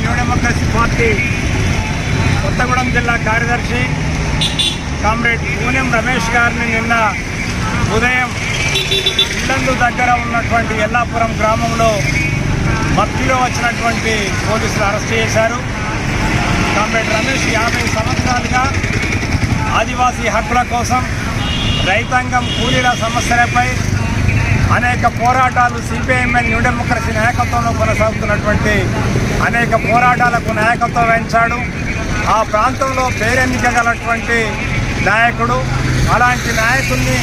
New democracy party Kothagudem జిల్లా కార్యదర్శి comrade Poonem Ramesh గారిని నిన్న ఉదయం ఇల్లందు దగ్గర ఉన్నటువంటి ఎల్లాపురం గ్రామంలో భక్తిలో వచ్చినటువంటి పోలీసులు అరెస్ట్ చేశారు. కామ్రేడ్ రమేష్ యాభై సంవత్సరాలుగా ఆదివాసీ హక్కుల కోసం రైతాంగం కూలీల సమస్యలపై అనేక పోరాటాలు సిపిఐఎంఎల్ న్యూ డెమోక్రసీ నాయకత్వంలో కొనసాగుతున్నటువంటి అనేక పోరాటాలకు నాయకత్వం వహించాడు. ఆ ప్రాంతంలో పేరెన్నికగలటువంటి నాయకుడు అలాంటి నాయకుడిని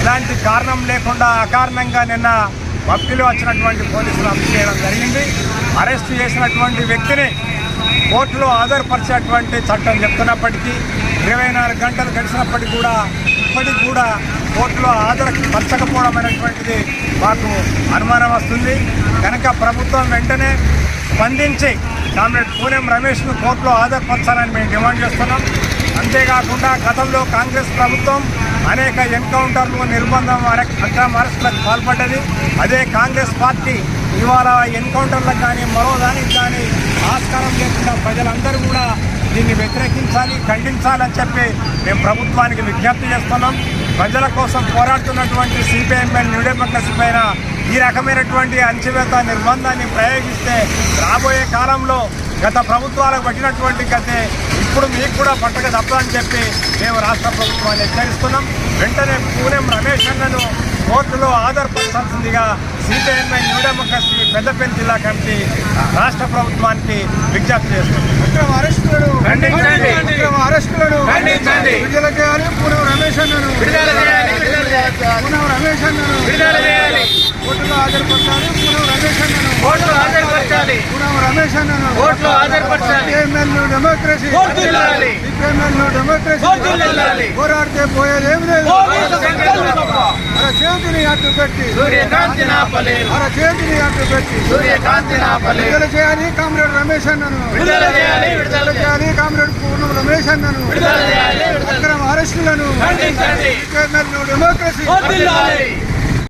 ఇలాంటి కారణం లేకుండా అకారణంగా నిన్న భక్తిలో వచ్చినటువంటి పోలీసులు అరెస్ట్ చేయడం జరిగింది. అరెస్ట్ చేసినటువంటి వ్యక్తిని కోర్టులో హాజరుపరిచేటువంటి చట్టం చెప్తున్నప్పటికీ ఇరవై నాలుగు గంటలు గడిచినప్పటికీ కూడా ఇప్పటికి కూడా కోర్టులో హాజరుపరచకపోవడం అనేటువంటిది మాకు అనుమానం వస్తుంది. కనుక ప్రభుత్వం వెంటనే స్పందించి కామ్రేడ్ పూనెం రమేష్ను కోర్టులో హాజరుపరచాలని మేము డిమాండ్ చేస్తున్నాం. అంతేకాకుండా గతంలో కాంగ్రెస్ ప్రభుత్వం అనేక ఎన్కౌంటర్లు నిర్బంధం అక్రమ అరెస్టులకు పాల్పడ్డది. అదే కాంగ్రెస్ పార్టీ ఇవాళ ఎన్కౌంటర్లకు కానీ మరో దానికి కానీ ఆస్కారం లేకుండా ప్రజలందరూ కూడా దీన్ని వ్యతిరేకించాలి ఖండించాలని చెప్పి మేము ప్రభుత్వానికి విజ్ఞప్తి చేస్తున్నాం. ప్రజల కోసం పోరాడుతున్నటువంటి సిపిఐఎంఎల్ న్యూ డెమోక్రసీ పైన ఈ రకమైనటువంటి అంచెవేత నిర్బంధాన్ని ప్రయోగిస్తే రాబోయే కాలంలో గత ప్రభుత్వాలకు పట్టినటువంటి గతే ఇప్పుడు మీకు కూడా పట్టక తప్పదని చెప్పి మేము రాష్ట్ర ప్రభుత్వాన్ని హెచ్చరిస్తున్నాం. వెంటనే పూనెం రమేష్ అన్నను కోర్టులో ఆధారపరచాల్సిందిగా CPI ML new democracy Peddapalli జిల్లా కమిటీ రాష్ట్ర ప్రభుత్వానికి విజ్ఞప్తి చేస్తుంది అక్రమ అరెస్టులను. అక్రమ అరెస్టులను ఖండించండి. విడుదల చేయాలి పూనం రమేష్ అన్నను. పూనం రమేష్ అన్నను విడుదల చేయాలి. కోర్టులో హాజరుపరచాలి పూనం రమేష్ అన్నను కోర్టులో హాజరుపరచాలి. పూనం రమేష్ అన్నను కోర్టులో హాజరుపరచాలి. CPML democracy. CPML democracy. పోరాడితే పోయేదేమి లేదు చేతిని అడ్డు పెట్టి సూర్యకాంతి అర చేతిని అడ్డు పెట్టి సూర్యకాంతి విడుదల చేయాలి కామ్రేడ్ రమేష్ అన్నను. విడుదల చేయాలి, విడుదల చేయాలి. కామ్రేడ్ పూర్ణం రమేష్ అన్నను. విడుదల చేయాలి, అక్రమ అరెస్టులను ఖండించండి. డెమోక్రసీ.